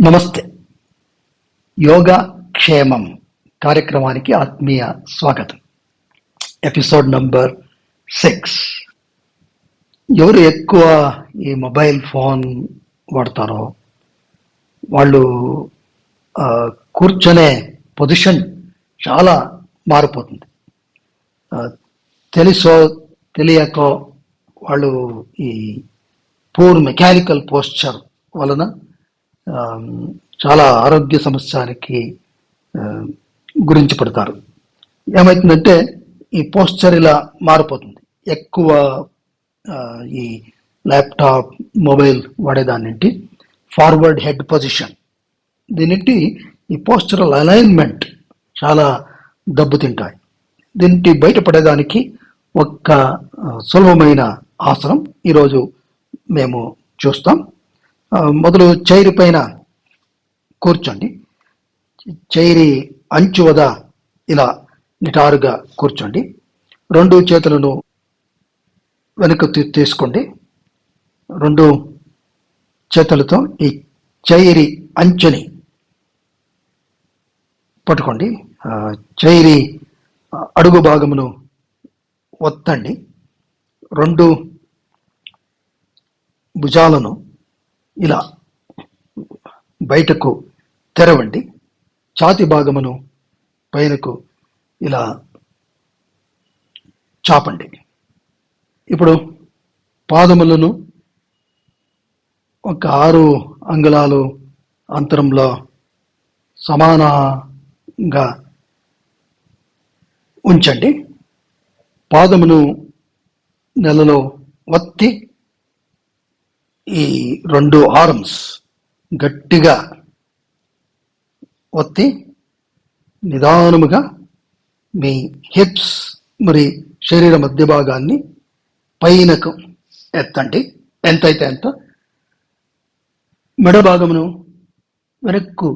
నమస్తే. యోగా క్షేమం కార్యక్రమానికి ఆత్మీయ స్వాగతం. Episode number six. ఎవరు ఎక్కువ ఈ మొబైల్ ఫోన్ వాడతారో వాళ్ళు కూర్చొనే పొజిషన్ చాలా మారిపోతుంది. తెలుసో తెలియకో వాళ్ళు ఈ పూర్ మెకానికల్ పోస్చర్ వలన చాలా ఆరోగ్య సమస్యానికి గురించి పడతారు ఏమవుతుందంటే ఈ పోస్చర్ ఇలా మారిపోతుంది. ఎక్కువ ఈ ల్యాప్టాప్ మొబైల్ వాడేదాన్నింటి ఫార్వర్డ్ హెడ్ పొజిషన్. దీనింటి ఈ పోస్చరల్ అలైన్మెంట్ చాలా దెబ్బతింటాయి. దీనికి బయటపడేదానికి ఒక్క సులభమైన ఆసనం ఈరోజు మేము చూస్తాం. మొదలు చైరు పైన కూర్చోండి. చైరి అంచు వద ఇలా నిటారుగా కూర్చోండి. రెండు చేతులను వెనుక తీసుకోండి. రెండు చేతులతో ఈ చైరి అంచుని పట్టుకోండి. చైరి అడుగు భాగమును ఒత్తండి. రెండు భుజాలను ఇలా బయటకు తెరవండి. ఛాతి భాగమును పైనకు ఇలా చాపండి. ఇప్పుడు పాదములను ఒక ఆరు అంగుళాలు అంతరంలో సమానంగా ఉంచండి. పాదమును నెలలో వత్తి ఈ రెండు ఆర్మ్స్ గట్టిగా ఒత్తి నిదానముగా మీ హిప్స్ మరి శరీర మధ్య భాగాన్ని పైనకు ఎత్తండి. ఎంతైతే ఎంత మెడ భాగమును వెనక్కు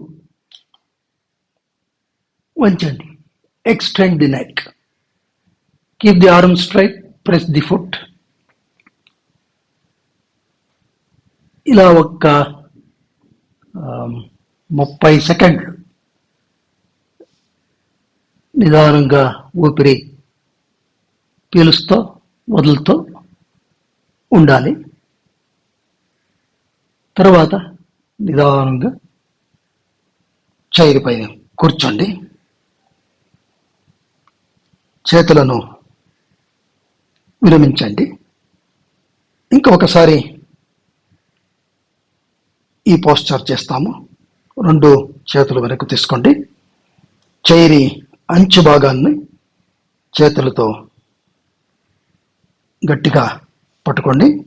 వంచండి. Extend the neck keep the arm straight press the foot ఇలా ఒక్క ముప్పై సెకండ్లు నిదానంగా ఊపిరి పీలుస్తూ వదులుతూ ఉండాలి. తర్వాత నిదానంగా చైర్ పైన కూర్చోండి. చేతులను విరమించండి. ఇంకా ఒకసారి ఈ పోస్చర్ చేస్తాము. రెండు చేతులు వెనక్కు తీసుకోండి. చైరి అంచు భాగాన్ని చేతులతో గట్టిగా పట్టుకోండి.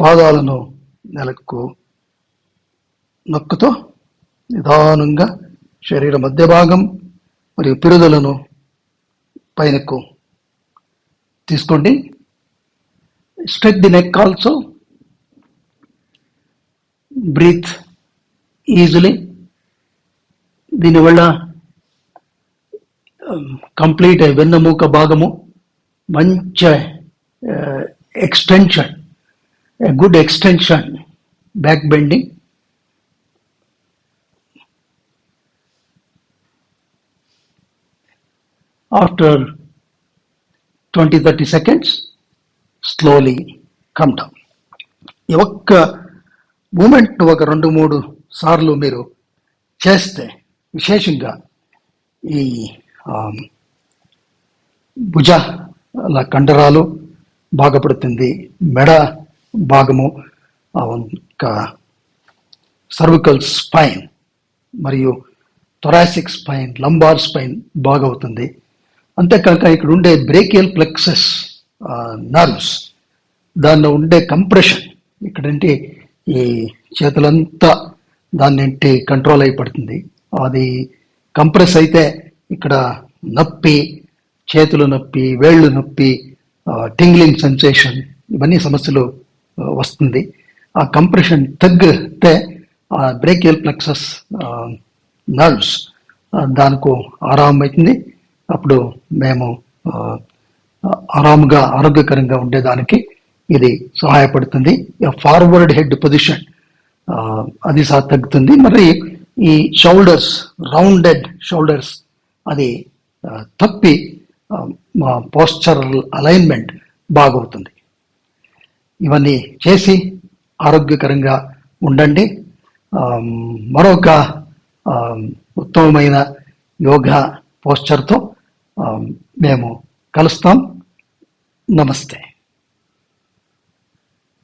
పాదాలను నెలకు నొక్కుతో నిదానంగా శరీర మధ్య భాగం మరియు పిరుదలను పైనకు తీసుకోండి. Stretch the neck also breath easily దీనివల్ల కంప్లీట్ వెన్నెముక భాగము మంచి extension good extension back bending after twenty thirty seconds slowly come down ఈ ఒక్క మూమెంట్ను ఒక రెండు మూడు సార్లు మీరు చేస్తే విశేషంగా ఈ భుజాల భుజ కండరాలు బాగుపడుతుంది మెడ భాగము ఇంకా సర్వికల్ స్పైన్ మరియు థొరాసిక్ స్పైన్ లంబార్ స్పైన్ బాగవుతుంది. అంతేకాక ఇక్కడ ఉండే బ్రేకియల్ ప్లెక్సెస్ నర్వ్స్ దానిలో ఉండే కంప్రెషన్ ఇక్కడంటే ఈ చేతులంతా దాన్నింటి కంట్రోల్ అయి పడుతుంది. అది కంప్రెస్ అయితే ఇక్కడ నొప్పి చేతులు నొప్పి వేళ్ళు నొప్పి టింగ్లింగ్ సెన్సేషన్ ఇవన్నీ సమస్యలు వస్తుంది. ఆ కంప్రెషన్ తగ్గితే ఆ బ్రేకియల్ ప్లెక్సస్ నర్వ్స్ దానికి ఆరామం అవుతుంది. అప్పుడు మేము ఆరాముగా ఆరోగ్యకరంగా ఉండేదానికి ఇది సహాయపడుతుంది. ఫార్వర్డ్ హెడ్ పొజిషన్ అది సహా తగ్గుతుంది. మరి ఈ షోల్డర్స్ రౌండెడ్ షోల్డర్స్ అది తప్పి మా పోస్చరల్ అలైన్మెంట్ బాగవుతుంది. ఇవన్నీ చేసి ఆరోగ్యకరంగా ఉండండి. మరొక ఉత్తమమైన యోగా పోస్చర్తో మేము కలుస్తాం. నమస్తే.